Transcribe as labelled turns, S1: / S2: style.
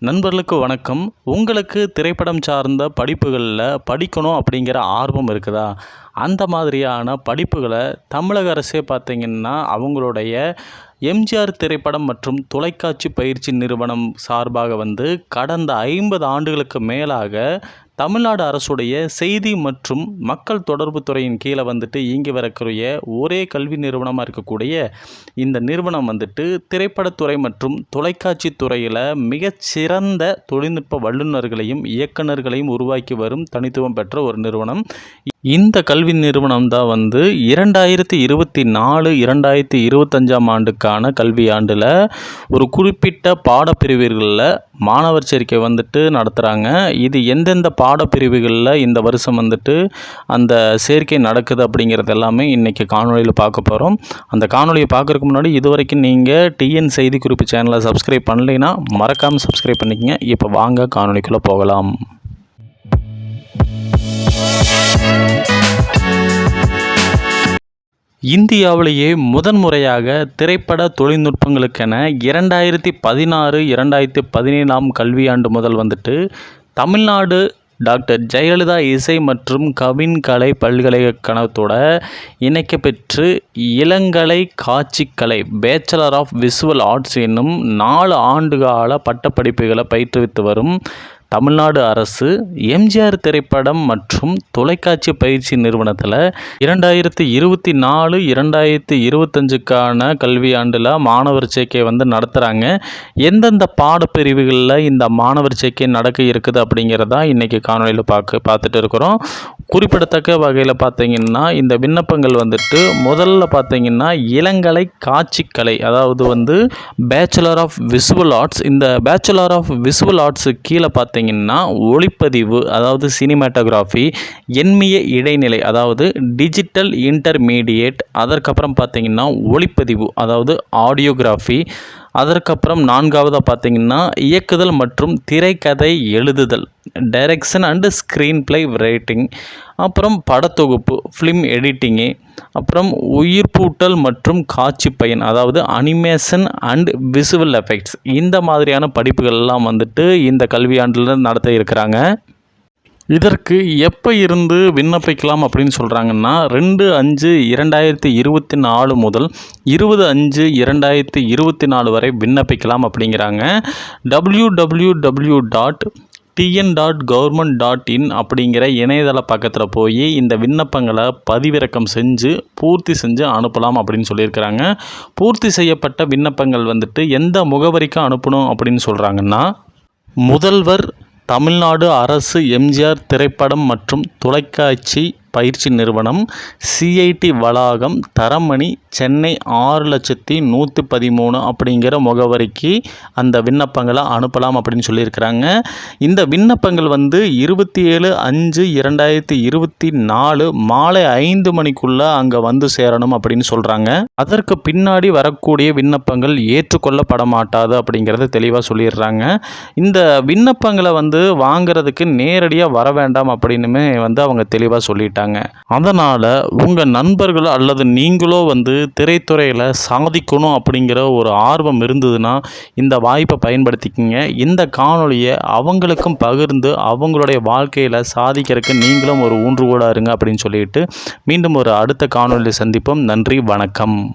S1: நண்பர்களுக்கு வணக்கம். உங்களுக்கு திரைப்படம் சார்ந்த படிப்புகளில் படிக்கணும் அப்படிங்கிற ஆர்வம் இருக்குதா? அந்த மாதிரியான படிப்புகளை தமிழக அரசே பார்த்திங்கன்னா அவங்களுடைய எம்ஜிஆர் திரைப்படம் மற்றும் தொலைக்காட்சி பயிற்சி நிறுவனம் சார்பாக வந்து கடந்த ஐம்பது ஆண்டுகளுக்கு மேலாக தமிழ்நாடு அரசுடைய செய்தி மற்றும் மக்கள் தொடர்பு துறையின் கீழே வந்துட்டு இயங்கி வரக்கூடிய ஒரே கல்வி நிறுவனமாக இருக்கக்கூடிய இந்த நிறுவனம் வந்துட்டு திரைப்படத்துறை மற்றும் தொலைக்காட்சி துறையில் மிகச்சிறந்த தொழில்நுட்ப வல்லுநர்களையும் இயக்குநர்களையும் உருவாக்கி வரும் தனித்துவம் பெற்ற ஒரு நிறுவனம். இந்த கல்வி நிறுவனம் தான் வந்து இரண்டாயிரத்தி இருபத்தி நாலு இரண்டாயிரத்தி இருபத்தஞ்சாம் ஆண்டுக்கான கல்வியாண்டில் ஒரு குறிப்பிட்ட பாடப்பிரிவுகளில் மாணவர் சேர்க்கை வந்துட்டு நடத்துகிறாங்க இது எந்தெந்த பா பாடப்பிரிவுகளில் இந்த வருஷம் வந்துட்டு அந்த சேர்க்கை நடக்குது அப்படிங்கிறது எல்லாமே இன்றைக்கி காணொலியில் பார்க்க போகிறோம் அந்த காணொலியை பார்க்குறதுக்கு முன்னாடி இது வரைக்கும் நீங்கள் டிஎன் செய்தி குறிப்பு சேனலை சப்ஸ்கிரைப் பண்ணலைன்னா மறக்காமல் சப்ஸ்கிரைப் பண்ணிக்கங்க. இப்போ வாங்க காணொலிக்குள்ளே போகலாம். இந்தியாவிலேயே முதன்முறையாக திரைப்பட தொழில்நுட்பங்களுக்கென இரண்டாயிரத்தி பதினாறு இரண்டாயிரத்தி பதினேழாம் கல்வியாண்டு முதல் வந்துட்டு தமிழ்நாடு டாக்டர் ஜெயலலிதா இசை மற்றும் கவின் கலை பல்கலைக்கழகத்தோட இணைக்கப்பெற்று இளங்கலை காட்சிக்கலை பேச்சலர் ஆஃப் விசுவல் ஆர்ட்ஸ் என்னும் நாலு ஆண்டுகால பட்டப்படிப்புகளை பயிற்றுவித்து வரும் தமிழ்நாடு அரசு எம்ஜிஆர் திரைப்படம் மற்றும் தொலைக்காட்சி பயிற்சி நிறுவனத்தில் இரண்டாயிரத்தி இருபத்தி நாலு இரண்டாயிரத்தி இருபத்தஞ்சுக்கான கல்வியாண்டில் மாணவர் சேர்க்கை வந்து நடத்துகிறாங்க எந்தெந்த பாடப்பிரிவுகளில் இந்த மாணவர் சேர்க்கை நடக்க இருக்குது அப்படிங்கிறதா இன்றைக்கி காணொலியில் பார்க்க பார்த்துட்டு இருக்கிறோம். குறிப்பிடத்தக்க வகையில் பார்த்திங்கன்னா இந்த விண்ணப்பங்கள் வந்துட்டு முதல்ல பார்த்திங்கன்னா இளங்கலை காட்சிக்கலை அதாவது வந்து பேச்சுலர் ஆஃப் விசுவல் ஆர்ட்ஸ் இந்த பேச்சுலர் ஆஃப் விசுவல் ஆர்ட்ஸு கீழே பார்த்திங்கன்னா பார்த்தீங்கன்னா ஒளிப்பதிவு அதாவது சினிமேட்டோகிராஃபி எண்மிய இடைநிலை அதாவது டிஜிட்டல் இன்டர்மீடியேட் அதற்கப்புறம் பார்த்தீங்கன்னா ஒளிப்பதிவு அதாவது ஆடியோகிராஃபி அதற்கப்புறம் நான்காவதாக பார்த்தீங்கன்னா இயக்குதல் மற்றும் திரைக்கதை எழுதுதல் direction and screenplay writing அப்புறம் படத்தொகுப்பு ஃபிலிம் எடிட்டிங்கு அப்புறம் உயிர்ப்பூட்டல் மற்றும் காட்சி பயன் அதாவது அனிமேஷன் அண்ட் விசுவல் எஃபெக்ட்ஸ் இந்த மாதிரியான படிப்புகள்லாம் வந்துட்டு இந்த கல்வியாண்டில் நடத்த இருக்கிறாங்க. இதற்கு எப்போ இருந்து விண்ணப்பிக்கலாம் அப்படின்னு சொல்கிறாங்கன்னா ரெண்டு அஞ்சு இரண்டாயிரத்தி இருபத்தி நாலு முதல் இருபது அஞ்சு இரண்டாயிரத்தி இருபத்தி நாலு வரை விண்ணப்பிக்கலாம் அப்படிங்கிறாங்க. W W W dot TN dot government dot in அப்படிங்கிற இணையதள பக்கத்தில் போய் இந்த விண்ணப்பங்களை பதிவிறக்கம் செஞ்சு பூர்த்தி செஞ்சு அனுப்பலாம் அப்படின்னு சொல்லியிருக்கிறாங்க. பூர்த்தி செய்யப்பட்ட விண்ணப்பங்கள் வந்துட்டு எந்த முகவரிக்கு அனுப்பணும் அப்படின்னு சொல்கிறாங்கன்னா முதல்வர் தமிழ்நாடு அரசு எம்ஜிஆர் திரைப்படம் மற்றும் தொலைக்காட்சி பயிற்சி நிறுவனம் சிஐடி வளாகம் தரமணி சென்னை ஆறு லட்சத்தி நூற்றி பதிமூணு அப்படிங்கிற முகவரிக்கு அந்த விண்ணப்பங்களை அனுப்பலாம் அப்படின்னு சொல்லியிருக்கிறாங்க. இந்த விண்ணப்பங்கள் வந்து இருபத்தி ஏழு அஞ்சு இரண்டாயிரத்தி இருபத்தி நாலு மாலை ஐந்து மணிக்குள்ளே அங்கே வந்து சேரணும் அப்படின்னு சொல்கிறாங்க அதற்கு பின்னாடி வரக்கூடிய விண்ணப்பங்கள் ஏற்றுக்கொள்ளப்பட மாட்டாது அப்படிங்கிறத தெளிவாக சொல்லிடுறாங்க இந்த விண்ணப்பங்களை வந்து வாங்கிறதுக்கு நேரடியாக வர வேண்டாம் அப்படின்னுமே வந்து அவங்க தெளிவாக சொல்லிட்டாங்க. சொல்கிறாங்க அதனால் உங்கள் நண்பர்களோ அல்லது நீங்களோ வந்து திரைத்துறையில் சாதிக்கணும் அப்படிங்கிற ஒரு ஆர்வம் இருந்ததுன்னா இந்த வாய்ப்பை பயன்படுத்திக்கிங்க. இந்த காணொலியை அவங்களுக்கும் பகிர்ந்து அவங்களுடைய வாழ்க்கையில் சாதிக்கிறதுக்கு நீங்களும் ஒரு ஊன்றுகோலாக இருங்க அப்படின்னு சொல்லிட்டு மீண்டும் ஒரு அடுத்த காணொலியில் சந்திப்போம். நன்றி வணக்கம்.